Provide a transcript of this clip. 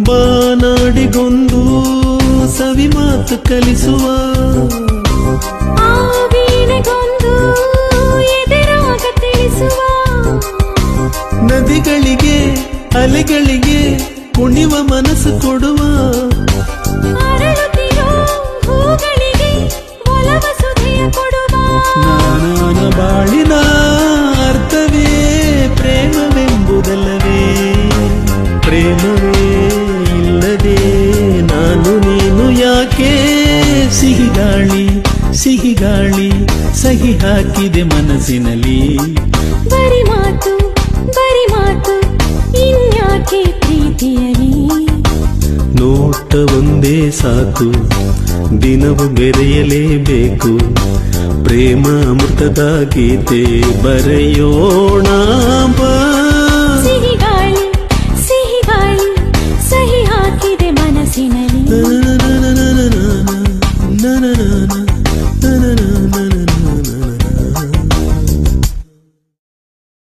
ಬಾನಾಡಿಗೊಂದು ಸವಿ ಮಾತು ಕಲಿಸುವ. ನದಿಗಳಿಗೆ ಅಲೆಗಳಿಗೆ ಕುಣಿವ ಮನಸ್ಸು ಕೊಡುವ. ನಾನಾನ ಬಾಳಿನ ಅರ್ಥವೇ ಪ್ರೇಮವೆಂಬುದಲ್ಲವೇ. ಪ್ರೇಮವೇ ಸಿಹಿಗಾಳಿ ಸಿಹಿಗಾಳಿ ಸಹಿ ಹಾಕಿದೆ ಮನಸ್ಸಿನಲ್ಲಿ. ಬರಿ ಮಾತು ಬರಿ ಮಾತು ಇನ್ಯಾಕೆ ಪ್ರೀತಿಯಲಿ? ನೋಟ ಒಂದೇ ಸಾಕು ದಿನವು ಬೆರೆಯಲೇಬೇಕು ಪ್ರೇಮ ಅಮೃತದ ಗೀತೆ ಬರೆಯೋಣ